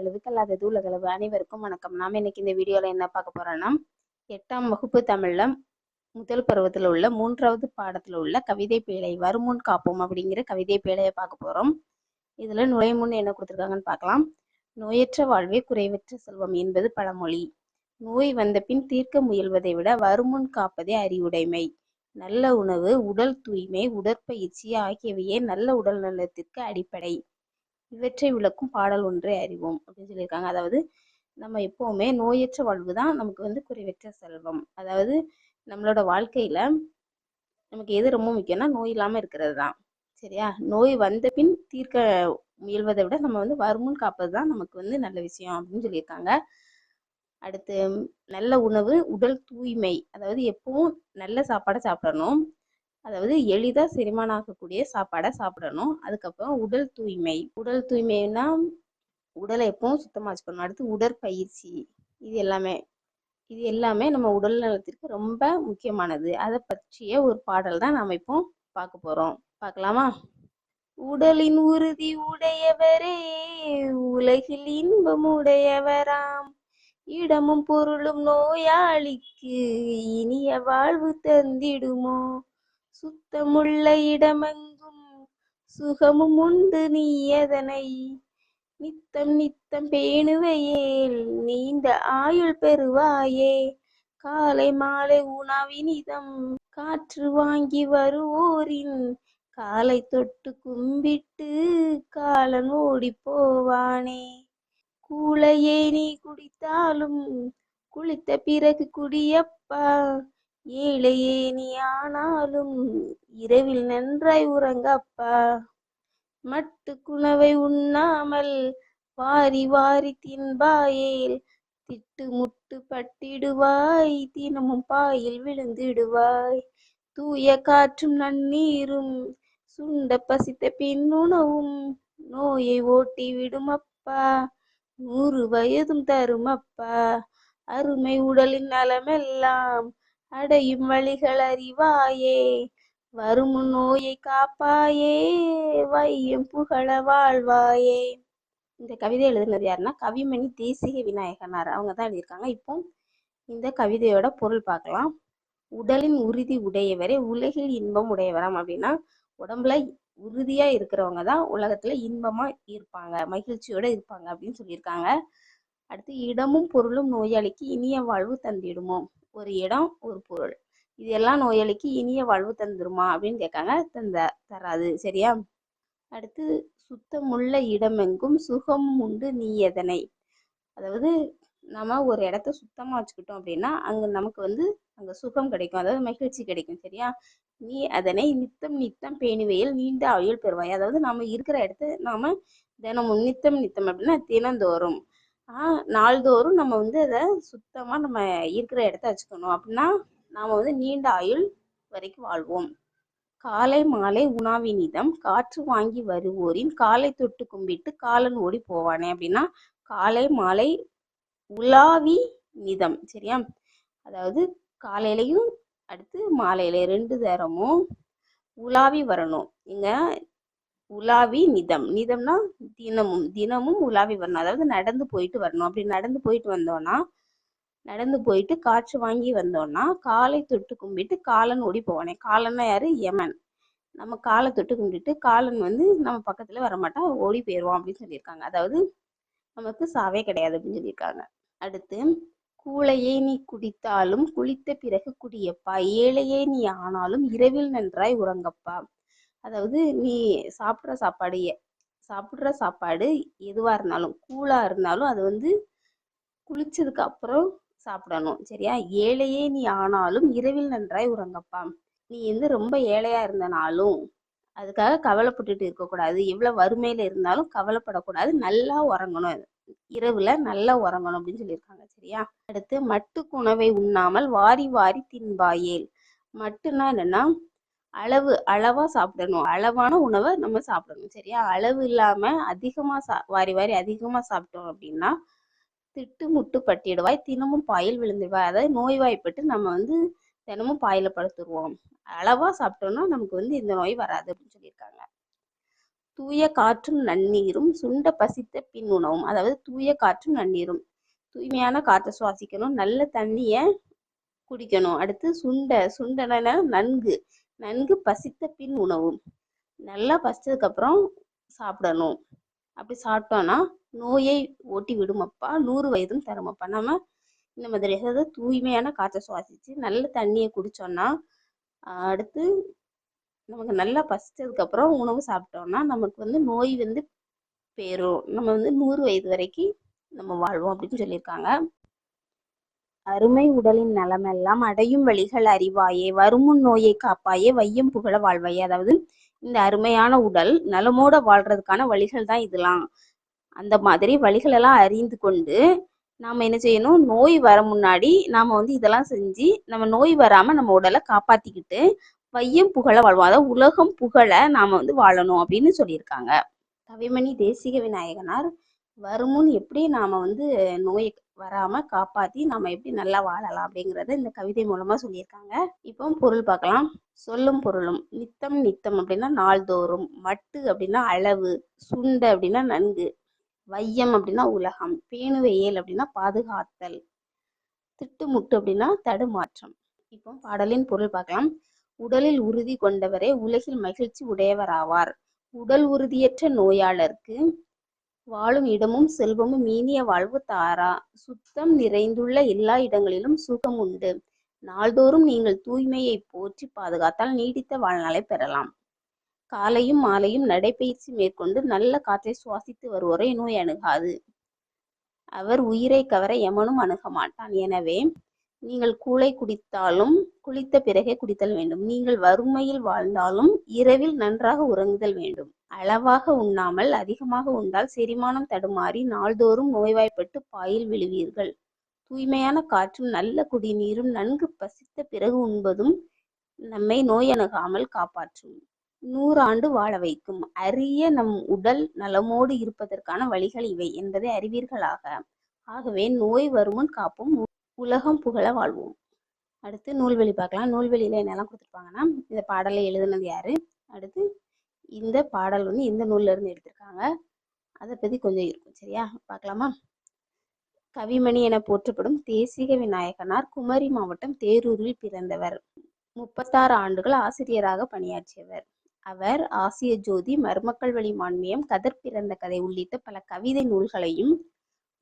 எழுதுக்கல்லாதது உலகளவு அனைவருக்கும் வணக்கம். நாம இன்னைக்கு இந்த வீடியோவில் என்ன பார்க்க போறோம்னா எட்டாம் வகுப்பு தமிழ்ல முதல் பருவத்தில் உள்ள மூன்றாவது பாடத்தில் உள்ள கவிதை பேழை வருமுன் காப்போம் அப்படிங்கிற கவிதை பேழையை பார்க்க போறோம். இதுல நுழைமுன் என்ன கொடுத்துருக்காங்கன்னு பார்க்கலாம். நோயற்ற வாழ்வே குறைவற்ற செல்வம் என்பது பழமொழி. நோய் வந்த பின் தீர்க்க முயல்வதை விட வருமுன் காப்பதே அறிவுடைமை. நல்ல உணவு உடல் தூய்மை உடற்பயிற்சி ஆகியவையே நல்ல உடல் நலத்திற்கு அடிப்படை. இவற்றை விளக்கும் பாடல் ஒன்றை அறிவோம் அப்படின்னு சொல்லியிருக்காங்க. அதாவது நம்ம எப்போவுமே நோயற்ற வாழ்வு தான் நமக்கு வந்து குறைவற்ற செல்வம். அதாவது நம்மளோட வாழ்க்கையில நமக்கு எது ரொம்ப முக்கியம்னா நோய் இல்லாமல் இருக்கிறது தான் சரியா? நோய் வந்த பின் தீர்க்க முயல்வதை விட நம்ம வந்து வருமுன் காப்பது தான் நமக்கு வந்து நல்ல விஷயம் அப்படின்னு சொல்லியிருக்காங்க. அடுத்து நல்ல உணவு உடல் தூய்மை. அதாவது எப்பவும் நல்ல சாப்பாடை சாப்பிடணும். அதாவது எளிதாக செரிமானம் ஆகக்கூடிய சாப்பாடை சாப்பிடணும். அதுக்கப்புறம் உடல் தூய்மை. உடல் தூய்மைனா உடலை எப்பவும் சுத்தமாக வச்சுக்கணும். அடுத்து உடற்பயிற்சி. இது எல்லாமே. இது எல்லாமே நம்ம உடல் நலத்திற்கு ரொம்ப முக்கியமானது. அதை பற்றிய ஒரு பாடல் தான் நாம் இப்போ பார்க்க போகிறோம் பார்க்கலாமா? உடலின் உறுதி உடையவரே உலகில் இன்பம் உடையவராம். இடமும் பொருளும் நோயாளிக்கு இனிய வாழ்வு தந்திடுமோ? சுத்தமுள்ள இடமெங்கும் சுகமும் உண்டு நீ அதனை நித்தம் நித்தம் பேணுவையேல் நீண்ட ஆயுள் பெறுவாயே. காலை மாலை உணவினிதம் காற்று வாங்கி வருவோரின் காலை தொட்டு கும்பிட்டு காலன் ஓடி போவானே. கூளையே நீ குடித்தாலும் குளித்த பிறகு குடியப்பா. ஏழையே நீ ஆனாலும் இரவில் நன்றாய் உறங்கப்பா. மட்டு குணவை உண்ணாமல் வாரி வாரி தின்பாயேல் திட்டு முட்டு பட்டிடுவாய் தினமும் பாயில் விழுந்திடுவாய். தூய காற்றும் நன்னீரும் சுண்ட பசித்த பின்னுணவும் நோயை ஓட்டி விடும் அப்பா நூறு வயதும் தரும் அப்பா அருமை உடலின் நலமெல்லாம் அடையும் வழிகள் அறிவாயே. வரும் நோயை காப்பாயே. வையம் புகழ வாழ்வாயே. இந்த கவிதை எழுதுனது யாருன்னா கவிமணி தேசிக விநாயகனார். அவங்க தான் எழுதியிருக்காங்க. இப்போ இந்த கவிதையோட பொருள் பார்க்கலாம். உடலின் உறுதி உடையவரே உலகில் இன்பம் உடையவராம் அப்படின்னா உடம்புல உறுதியா இருக்கிறவங்க தான் உலகத்துல இன்பமா இருப்பாங்க மகிழ்ச்சியோட இருப்பாங்க அப்படின்னு சொல்லியிருக்காங்க. அடுத்து இடமும் பொருளும் நோயாளிக்கு இனிய வாழ்வு தந்திடுமோ? ஒரு இடம் ஒரு பொருள். இது எல்லாம் நோயாளிக்கு இனிய வாழ்வு தந்துருமா அப்படின்னு கேட்காங்க. தந்த தராது. சரியா? அடுத்து சுத்தமுள்ள இடமெங்கும் சுகமும் உண்டு நீ எதனை? அதாவது நம்ம ஒரு இடத்த சுத்தமாக வச்சுக்கிட்டோம் அப்படின்னா அங்கே நமக்கு வந்து அங்கே சுகம் கிடைக்கும். அதாவது மகிழ்ச்சி கிடைக்கும். சரியா? நீ அதனை நித்தம் நித்தம் பேணுவையில் நீண்ட ஆயுள் பெறுவாய். அதாவது நம்ம இருக்கிற இடத்த நாம தினமும் நித்தம் நித்தம் அப்படின்னா தினந்தோறும். நாள்தோறும் நம்ம வந்து அதை சுத்தமாக நம்ம இருக்கிற இடத்த வச்சுக்கணும். அப்படின்னா நாம் வந்து நீண்ட ஆயுள் வரைக்கும் வாழ்வோம். காலை மாலை உணாவினிதம் காற்று வாங்கி வருவோரின் காலை தொட்டு கும்பிட்டு காலன் ஓடி போவானே அப்படின்னா காலை மாலை உலாவி நிதம் சரியா? அதாவது காலையிலையும் அடுத்து மாலையில ரெண்டு நேரமும் உலாவி வரணும். இங்க உலாவி நிதம். நிதம்னா தினமும் தினமும் உலாவி வரணும். அதாவது நடந்து போயிட்டு வரணும். அப்படி நடந்து போயிட்டு வந்தோம்னா நடந்து போயிட்டு காற்று வாங்கி வந்தோம்னா காலை தொட்டு கும்பிட்டு காலன் ஓடி போவானே. காலன்னா யாரு? யமன். நம்ம காலை தொட்டு கும்பிட்டு காலன் வந்து நம்ம பக்கத்துல வரமாட்டான் ஓடி போயிடுவோம் அப்படின்னு சொல்லியிருக்காங்க. அதாவது நமக்கு சாவே கிடையாது அப்படின்னு சொல்லியிருக்காங்க. அடுத்து கூளையே நீ குடித்தாலும் குளித்த பிறகு குடியப்பா. ஏழையே நீ ஆனாலும் இரவில் நன்றாய் உறங்கப்பா. அதாவது நீ சாப்பிட்ற சாப்பாடு சாப்பிட்ற சாப்பாடு எதுவாக இருந்தாலும் கூலாக இருந்தாலும் அது வந்து குளிச்சதுக்கு அப்புறம் சாப்பிடணும் சரியா? ஏழையே நீ ஆனாலும் இரவில் நன்றாய் உறங்கப்பா. நீ வந்து ரொம்ப ஏழையா இருந்தனாலும் அதுக்காக கவலைப்பட்டுட்டு இருக்கக்கூடாது. எவ்வளோ வறுமையில இருந்தாலும் கவலைப்படக்கூடாது. நல்லா உறங்கணும். இரவுல நல்லா உறங்கணும் அப்படின்னு சொல்லியிருக்காங்க சரியா? அடுத்து மட்டுக்கு உணவை உண்ணாமல் வாரி வாரி தின்பாயேல். மட்டுன்னா என்னன்னா அளவு அளவா சாப்பிடணும். அளவான உணவை நம்ம சாப்பிடணும் சரியா? அளவு இல்லாம அதிகமா சா வாரி வாரி அதிகமா சாப்பிட்டோம் அப்படின்னா திட்டு முட்டு பட்டிடுவாய் தினமும் பாயில் விழுந்துடுவாய். அதாவது நோய்வாய்ப்பட்டு நம்ம வந்து தினமும் பாயில படுத்துருவோம். அளவா சாப்பிட்டோம்னா நமக்கு வந்து இந்த நோய் வராது அப்படின்னு சொல்லியிருக்காங்க. தூய காற்றும் நன்னீரும் சுண்ட பசித்த பின் உணவும். அதாவது தூய காற்றும் நன்னீரும். தூய்மையான காற்றை சுவாசிக்கணும். நல்ல தண்ணிய குடிக்கணும். அடுத்து சுண்ட சுண்டன நன்கு. நன்கு பசித்த பின் உணவும் நல்லா பசித்ததுக்கப்புறம் சாப்பிடணும். அப்படி சாப்பிட்டோன்னா நோயை ஓட்டி விடுமப்பா. நூறு வயதும் தருமப்பா. நம்ம இந்த மாதிரி ஏதாவது தூய்மையான காற்றை சுவாசித்து நல்ல தண்ணியை குடித்தோன்னா அடுத்து நமக்கு நல்லா பசித்ததுக்கப்புறம் உணவு சாப்பிட்டோம்னா நமக்கு வந்து நோய் வந்து பேரும். நம்ம வந்து நூறு வயது வரைக்கும் நம்ம வாழ்வோம் அப்படின்னு சொல்லியிருக்காங்க. அருமை உடலின் நலமெல்லாம் அடையும் வழிகள் அறிவாயே. வருமுன் நோயை காப்பாயே. வையம் புகழ வாழ்வாயே. அதாவது இந்த அருமையான உடல் நலமோட வாழ்றதுக்கான வழிகள் தான் இதெல்லாம். அந்த மாதிரி வழிகள் எல்லாம் அறிந்து கொண்டு நாம் என்ன செய்யணும்? நோய் வர முன்னாடி நாம் வந்து இதெல்லாம் செஞ்சு நம்ம நோய் வராமல் நம்ம உடலை காப்பாற்றிக்கிட்டு வையம் புகழ வாழ்வோம். அதாவது உலகம் புகழ நாம் வந்து வாழணும் அப்படின்னு சொல்லியிருக்காங்க. கவிமணி தேசிக விநாயகனார் வருமுன் எப்படி நாம் வந்து நோயை வராமல் காப்பாற்றி நாம் எப்படி நல்லா வாழலாம் அப்படிங்கிறத இந்த கவிதை மூலமாக சொல்லியிருக்காங்க. இப்போ பொருள் பார்க்கலாம். சொல்லும் பொருளும் நித்தம் நித்தம் அப்படின்னா நாள்தோறும் மட்டு அப்படின்னா அளவு சுண்ட அப்படின்னா நன்கு வையம் அப்படின்னா உலகம் பேணுவையல் அப்படின்னா பாதுகாத்தல் திட்டுமுட்டு அப்படின்னா தடுமாற்றம். இப்போ பாடலின் பொருள் பார்க்கலாம். உடலில் உறுதி கொண்டவரே உலகில் மகிழ்ச்சி உடையவராவார். உடல் உறுதியற்ற நோயாளருக்கு வாழும் இடமும் செல்வமும் மீனிய வாழ்வு தாரா. சுத்தம் நிறைந்துள்ள எல்லா இடங்களிலும் சுகம் உண்டு. நாள்தோறும் நீங்கள் தூய்மையை போற்றி பாதுகாத்தால் நீடித்த வாழ்நாளை பெறலாம். காலையும் மாலையும் நடைபயிற்சி மேற்கொண்டு நல்ல காற்றை சுவாசித்து வருவோரை நோய் அணுகாது. அவர் உயிரை கவர எமனும் அணுக மாட்டான். எனவே நீங்கள் கூளை குடித்தாலும் குளித்த பிறகே குடித்தல் வேண்டும். நீங்கள் வறுமையில் வாழ்ந்தாலும் இரவில் நன்றாக உறங்குதல் வேண்டும். அளவாக உண்ணாமல் அதிகமாக உண்டால் செரிமானம் தடுமாறி நாள்தோறும் நோய்வாய்ப்பட்டு பாயில் விழுவீர்கள். தூய்மையான காற்றும் நல்ல குடிநீரும் நன்கு பசித்த பிறகு உண்பதும் நம்மை நோய் அணுகாமல் காப்பாற்றும். நூறாண்டு வாழ வைக்கும். அரிய நம் உடல் நலமோடு இருப்பதற்கான வழிகள் இவை என்பதை அறிவீர்களாக. ஆகவே நோய் வருமுன் காப்பும். உலகம் புகழ வாழ்வோம். அடுத்து நூல்வெளி பார்க்கலாம். நூல்வெளியில் என்னெல்லாம் கொடுத்துருப்பாங்கன்னா இந்த பாடலை எழுதுனது யாரு? அடுத்து இந்த பாடல் வந்து இந்த நூல்ல இருந்து எடுத்திருக்காங்க. அதை பத்தி கொஞ்சம் இருக்கும். சரியா? பார்க்கலாமா? கவிமணி என போற்றப்படும் தேசிக விநாயகனார் குமரி மாவட்டம் தேரூரில் பிறந்தவர். முப்பத்தாறு ஆண்டுகள் ஆசிரியராக பணியாற்றியவர். அவர் ஆசிய ஜோதி மருமக்கள் வழி மான்மியம் கதர் பிறந்த கதை உள்ளிட்ட பல கவிதை நூல்களையும்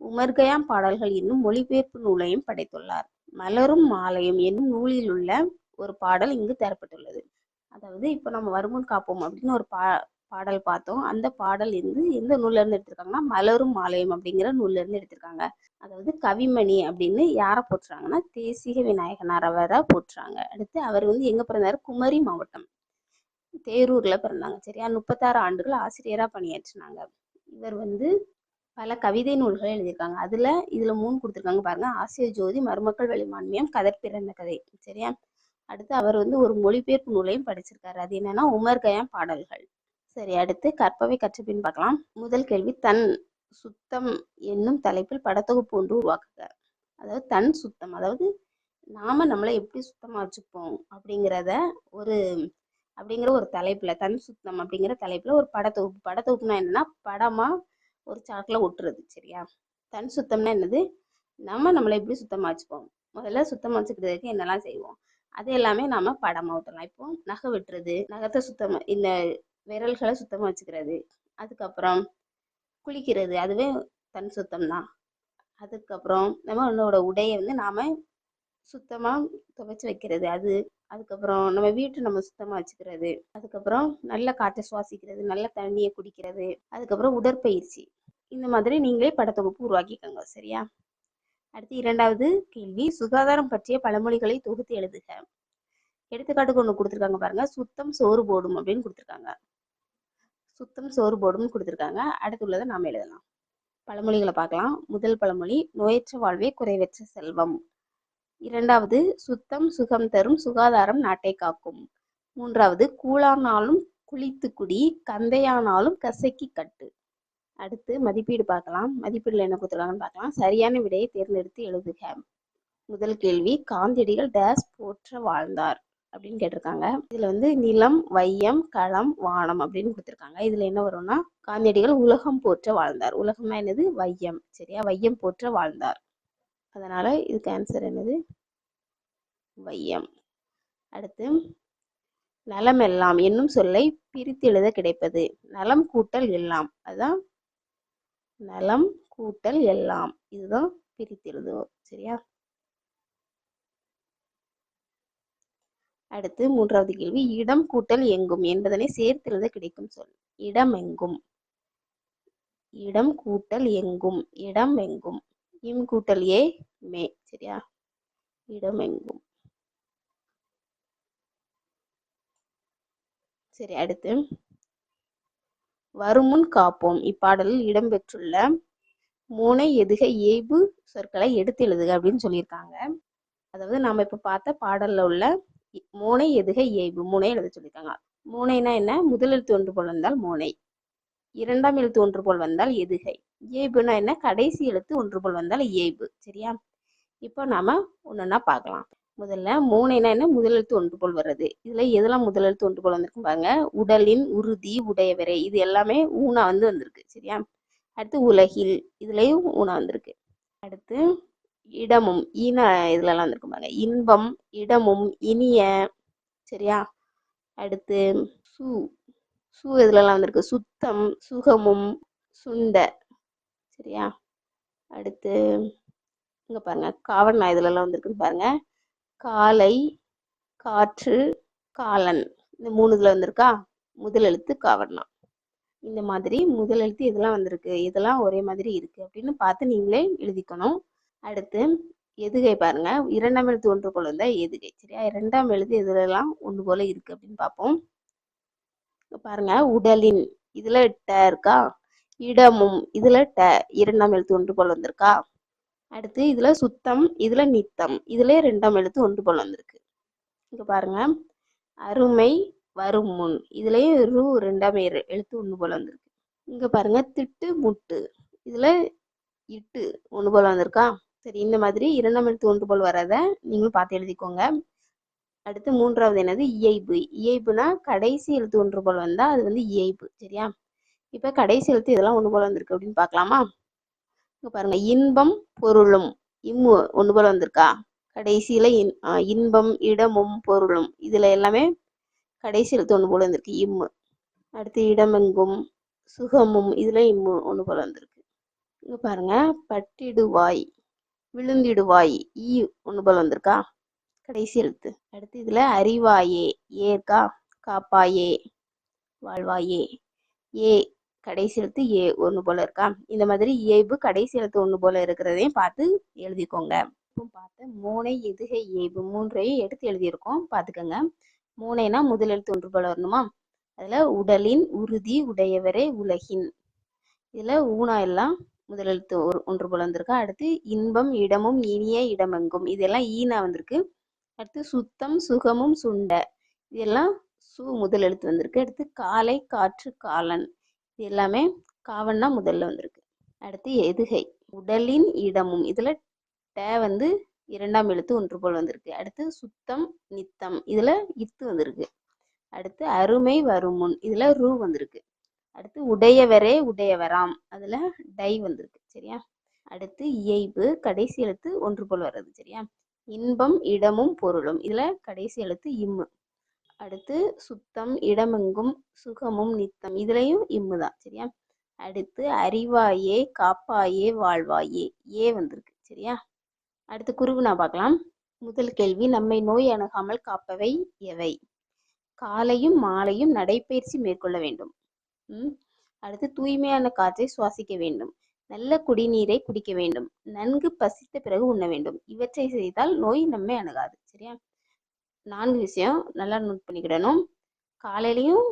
உமர்கயாம் பாடல்கள் என்னும் மொழிபெயர்ப்பு நூலையும் படைத்துள்ளார். மலரும் மாலையும் என்னும் நூலில் உள்ள ஒரு பாடல் இங்கு தரப்பட்டுள்ளது. அதாவது இப்போ நம்ம வருமுன் காப்போம் அப்படின்னு ஒரு பா பாடல் பார்த்தோம். அந்த பாடல் இருந்து எந்த நூல்ல இருந்து எடுத்திருக்காங்கன்னா மலரும் மாலையும் அப்படிங்கிற நூல்ல இருந்து எடுத்திருக்காங்க. அதாவது கவிமணி அப்படின்னு யாரை போற்றுறாங்கன்னா தேசிக விநாயகனார் அவரை போற்றுறாங்க. அடுத்து அவர் வந்து எங்க பிறந்தாரு? குமரி மாவட்டம். தேரூர்ல பிறந்தாங்க. சரியா? முப்பத்தாறு ஆண்டுகள் ஆசிரியரா பணியாற்றினாங்க. இவர் வந்து பல கவிதை நூல்கள் எழுதியிருக்காங்க. அதுல இதுல மூணு கொடுத்துருக்காங்க பாருங்க. ஆசிய ஜோதி மருமக்கள் வெளிமான்மியம் கதர் பிறந்த கதை. சரியா? அடுத்து அவர் வந்து ஒரு மொழிபெயர்ப்பு நூலையும் படிச்சிருக்காரு. அது என்னன்னா உமர் கயாம் பாடல்கள். சரி அடுத்து கற்பவை கற்றபின் பார்க்கலாம். முதல் கேள்வி தன் சுத்தம் என்னும் தலைப்பில் படத்தொகுப்பு ஒன்று உருவாக்குக அதாவது தன் சுத்தம் அதாவது நாம நம்மளை எப்படி சுத்தமா வச்சுப்போம் அப்படிங்கிறத ஒரு அப்படிங்கிற ஒரு தலைப்புல தன் சுத்தம் அப்படிங்கிற தலைப்புல ஒரு படத்தொகுப்பு. படத்தொகுப்புனா என்னன்னா படமா ஒரு சாக்கில் ஒட்டுறது சரியா? தன் சுத்தம்னா என்னது? நம்ம நம்மளை எப்படி சுத்தமாக வச்சுப்போம்? முதல்ல சுத்தமாக வச்சுக்கிறதுக்கு என்னெல்லாம் செய்வோம்? அது எல்லாமே நாம் படமாக ஊட்டலாம் இப்போ நகை வெட்டுறது நகத்தை சுத்தமாக இந்த விரல்களை சுத்தமாக வச்சுக்கிறது அதுக்கப்புறம் குளிக்கிறது அதுவே தன் சுத்தம் தான் அதுக்கப்புறம் நம்மளோட உடையை வந்து நாம் சுத்தமாக துவைச்சி வைக்கிறது. அது அதுக்கப்புறம் நம்ம வீட்டை நம்ம சுத்தமாக வச்சுக்கிறது. அதுக்கப்புறம் நல்ல காற்றை சுவாசிக்கிறது நல்ல தண்ணியை குடிக்கிறது. அதுக்கப்புறம் உடற்பயிற்சி. இந்த மாதிரி நீங்களே படத்தொகுப்பு உருவாக்கிக்கோங்க. சரியா? அடுத்து இரண்டாவது கேள்வி. சுகாதாரம் பற்றிய பழமொழிகளை தொகுத்து எழுதுக. எடுத்துக்காட்டுக்கு ஒன்று கொடுத்துருக்காங்க பாருங்க. சுத்தம் சோறு போடும் அப்படின்னு கொடுத்துருக்காங்க. சுத்தம் சோறு போடும்னு கொடுத்துருக்காங்க. அடுத்துள்ளதை நாம் எழுதலாம். பழமொழிகளை பார்க்கலாம். முதல் பழமொழி நோயற்ற வாழ்வே குறைவற்ற செல்வம். இரண்டாவது சுத்தம் சுகம் தரும் சுகாதாரம் நாட்டை காக்கும். மூன்றாவது கூழானாலும் குளித்து குடி கந்தையானாலும் கசக்கி கட்டு. அடுத்து மதிப்பீடு பார்க்கலாம். மதிப்பீடுல என்ன கொடுத்துருக்காங்கன்னு பார்க்கலாம். சரியான விடையை தேர்ந்தெடுத்து எழுதுக. முதல் கேள்வி காந்தியடிகள் டேஸ் போற்ற வாழ்ந்தார் அப்படின்னு கேட்டிருக்காங்க. இதுல வந்து நிலம் வையம் களம் வானம் அப்படின்னு கொடுத்துருக்காங்க. இதுல என்ன வரும்னா காந்தியடிகள் உலகம் போற்ற வாழ்ந்தார். உலகம்னா என்னது? வையம். சரியா? வையம் போற்ற வாழ்ந்தார். அதனால் இதுக்கு ஆன்சர் என்னது? வையம். அடுத்து நலம் எல்லாம் என்னும் சொல்லை பிரித்து எழுத கிடைப்பது. நலம் கூட்டல் எல்லாம். அதுதான் நலம் கூட்டல் எல்லாம். இதுதான் பிரித்து எழுதுவோம். சரியா? அடுத்து மூன்றாவது கேள்வி. இடம் கூட்டல் எங்கும் என்பதனை சேர்த்து எழுத கிடைக்கும் சொல். இடம் எங்கும்? இடம் கூட்டல் எங்கும்? இடம் எங்கும்? இம் கூட்டல் ஏ மே. சரியா? இடம் எங்கும் சரி அடுத்து. வருமுன் காப்போம். இப்பாடலில் இடம்பெற்றுள்ள மூனை எதுக ஏய்பு சொற்களை எடுத்து எழுதுக அப்படின்னு சொல்லியிருக்காங்க. அதாவது நாம இப்ப பார்த்த பாடல்ல உள்ள இ- மூனை எதுக ஏய்பு மூனை எழுத சொல்லியிருக்காங்க. மூனைனா என்ன? முதலெழுத்து ஒன்று போல வந்தால் மூனை. இரண்டாம் எழுத்து ஒன்று போல் வந்தால் எதுகை. ஏய்புனா என்ன? கடைசி எழுத்து ஒன்று போல் வந்தால் ஏய்பு சரியா? இப்போ நாம ஒன்னொன்னா பார்க்கலாம். முதல்ல மூணைனா என்ன? முதல் எழுத்து ஒன்று போல் வர்றது. இதுல எதெல்லாம் முதல் எழுத்து ஒன்று போல் வந்திருக்கு பாருங்க. உடலின் உறுதி உடையவரே. இது எல்லாமே ஊனா வந்து வந்திருக்கு. சரியா? அடுத்து உலகில். இதுலயும் ஊனா வந்திருக்கு. அடுத்து இடமும். ஈன இதுலலாம் எல்லாம் வந்திருக்கு பாருங்க. இன்பம் இடமும் இனிய. சரியா? அடுத்து சு. சு இதுலலாம் வந்திருக்கு. சுத்தம் சுகமும் சுண்ட. சரியா? அடுத்து இங்க பாருங்க. காவல் இதுல வந்திருக்குன்னு பாருங்க. காலை காற்று காலன். இந்த மூணு இதுல வந்திருக்கா? முதல் எழுத்து காவண்ணா. இந்த மாதிரி முதல் எழுத்து இதெல்லாம் வந்திருக்கு. இதெல்லாம் ஒரே மாதிரி இருக்கு அப்படின்னு பார்த்து நீங்களே எழுதிக்கணும். அடுத்து எதுகை பாருங்க. இரண்டாம் எழுத்து ஒன்று போல இருந்தால் எதுகை. சரியா? இரண்டாம் எழுத்து எதுலெல்லாம் ஒன்று போல இருக்கு அப்படின்னு பார்ப்போம். பாருங்க உடலின் இதுல ட இருக்கா? இடமும் இதுல ட. இரண்டாம் எழுத்து ஒன்று போல் வந்திருக்கா? அடுத்து இதுல சுத்தம் இதுல நித்தம் இதுல ரெண்டாம் எழுத்து ஒன்று போல் வந்திருக்கு. இங்க பாருங்க அருமை வரும் முன். இதுலயும் ரூ ரெண்டாம் எழுத்து ஒன்று போல் வந்திருக்கு. இங்க பாருங்க திட்டு முட்டு. இதுல இட்டு ஒன்று போல் வந்திருக்கா? சரி இந்த மாதிரி இரண்டாம் எழுத்து ஒன்று போல் வராத நீங்களும் பார்த்து எழுதிக்கோங்க. அடுத்து மூன்றாவது என்னது? இயைபு. இயைபுனா கடைசி எழுத்து ஒன்று போல் வந்தா அது வந்து இயைபு. சரியா? இப்ப கடைசி எழுத்து இதெல்லாம் ஒன்று போல வந்திருக்கு அப்படின்னு பார்க்கலாமா? இங்க பாருங்க. இன்பம் பொருளும். இம்மு ஒன்று போல வந்திருக்கா? கடைசியில இன் ஆ, இன்பம் இடமும் பொருளும். இதுல எல்லாமே கடைசி எழுத்து ஒன்று போல வந்திருக்கு. இம்மு அடுத்து இடமெங்கும் சுகமும். இதுல இம்மு ஒன்று போல வந்திருக்கு. இங்க பாருங்க. பட்டிடுவாய். விழுந்திடுவாய். ஈ ஒன்று போல வந்திருக்கா? கடைசி எழுத்து. அடுத்து இதுல அறிவாயே ஏற்கா காப்பாயே வாழ்வாயே. ஏ கடைசி எழுத்து ஏ ஒன்று போல இருக்கா? இந்த மாதிரி ஏபு கடைசி எழுத்து ஒன்று போல இருக்கிறதையும் பார்த்து எழுதிக்கோங்க. இப்போ பார்த்த மூனை எதுகை ஏபு மூன்றையும் எடுத்து எழுதியிருக்கோம். பார்த்துக்கோங்க. மூனைனா முதல் எழுத்து ஒன்று போல வரணுமா? அதுல உடலின் உறுதி உடையவரே உலகின். இதுல ஊனா எல்லாம் முதல் எழுத்து ஒரு ஒன்று போல வந்திருக்கா. அடுத்து இன்பம் இடமும் இனிய இடமெங்கும். இதெல்லாம் ஈனா வந்திருக்கு. அடுத்து சுத்தம் சுகமும் சுண்ட. இதெல்லாம் சு முதல் எழுத்து வந்திருக்கு. அடுத்து காலை காற்று காலன். இது எல்லாமே காவன்னா முதல்ல வந்திருக்கு. அடுத்து எதுகை. உடலின் இடமும். இதுல ட வந்து இரண்டாம் எழுத்து ஒன்று போல் வந்திருக்கு. அடுத்து சுத்தம் நித்தம். இதுல இத்து வந்திருக்கு. அடுத்து அருமை வருமுன். இதுல ரூ வந்திருக்கு. அடுத்து உடையவரே உடையவராம். அதுல டை வந்திருக்கு. சரியா? அடுத்து இயைபு. கடைசி எழுத்து ஒன்று போல் வர்றது. சரியா? இன்பம் இடமும் பொருளும். இதுல கடைசி எழுத்து இம்மு அடுத்து சுத்தம் இடமெங்கும் சுகமும் நித்தம். இதுலயும் இம்மு தான் சரியா? அடுத்து அறிவாயே காப்பாயே வாழ்வாயே. ஏ வந்திருக்கு சரியா? அடுத்து குருவினா பார்க்கலாம். முதல் கேள்வி நம்மை நோய் அணுகாமல் காப்பவை எவை? காலையும் மாலையும் நடைப்பயிற்சி மேற்கொள்ள வேண்டும். ம். அடுத்து தூய்மையான காற்றை சுவாசிக்க வேண்டும். நல்ல குடிநீரை குடிக்க வேண்டும். நன்கு பசித்த பிறகு உண்ண வேண்டும். இவற்றை செய்தால் நோய் நம்மை அணுகாது. சரியா? நான்கு விஷயம் நல்லா நோட் பண்ணிக்கிடணும். காலையிலையும்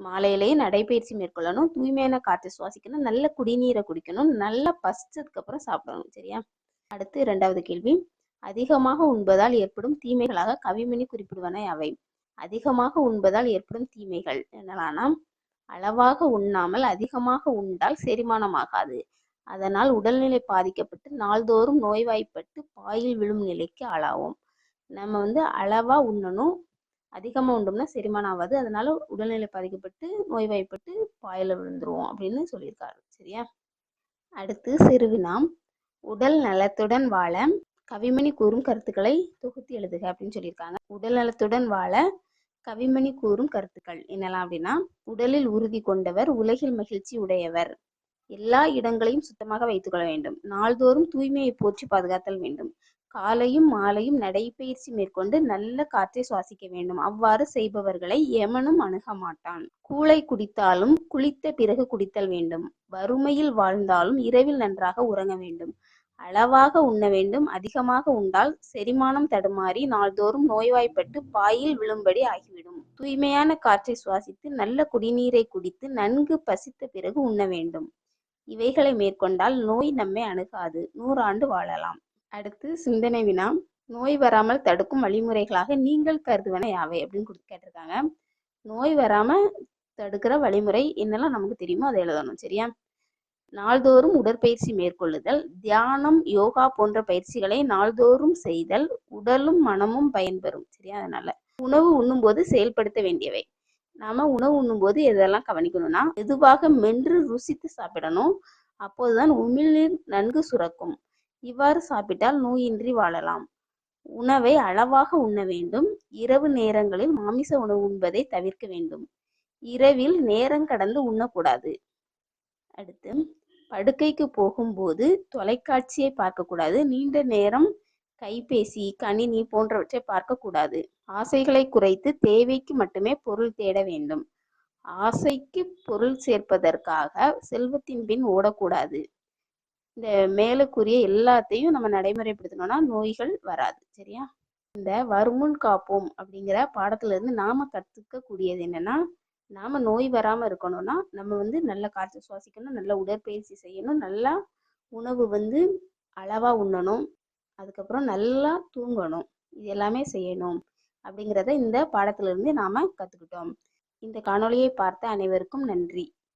மாலையிலையும் நடைப்பயிற்சி மேற்கொள்ளணும். தூய்மையான காற்றை சுவாசிக்கணும். நல்ல குடிநீரை குடிக்கணும். நல்லா பசிச்சதுக்கு அப்புறம் சாப்பிடணும். சரியா? அடுத்து இரண்டாவது கேள்வி. அதிகமாக உண்பதால் ஏற்படும் தீமைகளாக கவிமணி குறிப்பிடுவன அவை அதிகமாக உண்பதால் ஏற்படும் தீமைகள் என்னலானா? அளவாக உண்ணாமல் அதிகமாக உண்டால் செரிமானமாகாது. அதனால் உடல்நிலை பாதிக்கப்பட்டு நாள்தோறும் நோய்வாய்ப்பட்டு பாயில் விழும் நிலைக்கு ஆளாவோம். நம்ம வந்து அளவா உண்ணணும். அதிகமாக உண்டோம்னா செரிமானம் ஆகாது. அதனால உடல்நிலை பாதிக்கப்பட்டு நோய்வாய்ப்பட்டு பாயில விழுந்துருவோம் அப்படின்னு சொல்லியிருக்காரு. சரியா? அடுத்து சிறுவினாம். உடல் நலத்துடன் வாழ கவிமணி கூறும் கருத்துக்களை தொகுத்து எழுதுக அப்படின்னு சொல்லியிருக்காங்க. உடல் நலத்துடன் வாழ கவிமணி கூறும் கருத்துக்கள் என்னெல்லாம் அப்படின்னா உடலில் உறுதி கொண்டவர் உலகில் மகிழ்ச்சி உடையவர். எல்லா இடங்களையும் சுத்தமாக வைத்துக்கொள்ள வேண்டும். நாள்தோறும் தூய்மையை போற்றி பாதுகாத்தல் வேண்டும். காலையும் மாலையும் நடைப்பயிற்சி மேற்கொண்டு நல்ல காற்றை சுவாசிக்க வேண்டும். அவ்வாறு செய்பவர்களை எமனும் அணுக மாட்டான். கூளை குடித்தாலும் குளித்த பிறகு குடித்தல் வேண்டும். வறுமையில் வாழ்ந்தாலும் இரவில் நன்றாக உறங்க வேண்டும். அளவாக உண்ண வேண்டும். அதிகமாக உண்டால் செரிமானம் தடுமாறி நாள்தோறும் நோய்வாய்ப்பட்டு பாயில் விழும்படி ஆகிவிடும். தூய்மையான காற்றை சுவாசித்து நல்ல குடிநீரை குடித்து நன்கு பசித்த பிறகு உண்ண வேண்டும். இவைகளை மேற்கொண்டால் நோய் நம்மை அணுகாது. நூறாண்டு வாழலாம். அடுத்து சிந்தனை வினா. நோய் வராமல் தடுக்கும் வழிமுறைகளாக நீங்கள் கருதுவன யாவை அப்படின்னு கொடுத்து கேட்டிருக்காங்க. நோய் வராம தடுக்கிற வழிமுறை என்னெல்லாம் நமக்கு தெரியுமோ அதை எழுதணும் சரியா? நாள்தோறும் உடற்பயிற்சி மேற்கொள்ளுதல் தியானம் யோகா போன்ற பயிற்சிகளை நாள்தோறும் செய்தல் உடலும் மனமும் பயன்பெறும் சரியா? அதனால உணவு உண்ணும்போது செயல்படுத்த வேண்டியவை. நாம உணவு உண்ணும்போது எதெல்லாம் கவனிக்கணும்னா மெதுவாக மென்று ருசித்து சாப்பிடணும். அப்போதுதான் உமிழ்நீர் நன்கு சுரக்கும். இவ்வாறு சாப்பிட்டால் நோயின்றி வாழலாம். உணவை அளவாக உண்ண வேண்டும். இரவு நேரங்களில் மாமிச உணவு உண்பதை தவிர்க்க வேண்டும். இரவில் நேரம் கடந்து உண்ணக்கூடாது. அடுத்து படுக்கைக்கு போகும்போது தொலைக்காட்சியை பார்க்கக்கூடாது. நீண்ட நேரம் கைபேசி கணினி போன்றவற்றை பார்க்கக்கூடாது. ஆசைகளை குறைத்து தேவைக்கு மட்டுமே பொருள் தேட வேண்டும். ஆசைக்கு பொருள் சேர்ப்பதற்காக செல்வத்தின் பின் ஓடக்கூடாது. இந்த மேலுக்குரிய எல்லாத்தையும் நம்ம நடைமுறைப்படுத்தணும்னா நோய்கள் வராது சரியா? இந்த வருமுன் காப்போம் அப்படிங்கிற பாடத்துல இருந்து நாம கத்துக்க என்னன்னா நாம நோய் வராம இருக்கணும்னா நம்ம வந்து நல்ல காற்று சுவாசிக்கணும் நல்ல உடற்பயிற்சி செய்யணும் நல்லா உணவு வந்து அளவா உண்ணணும். அதுக்கப்புறம் நல்லா தூங்கணும். இது எல்லாமே செய்யணும். அப்படிங்கிறத இந்த பாடத்திலிருந்து நாம் கற்றுக்கிட்டோம் இந்த காணொளியை பார்த்த அனைவருக்கும் நன்றி.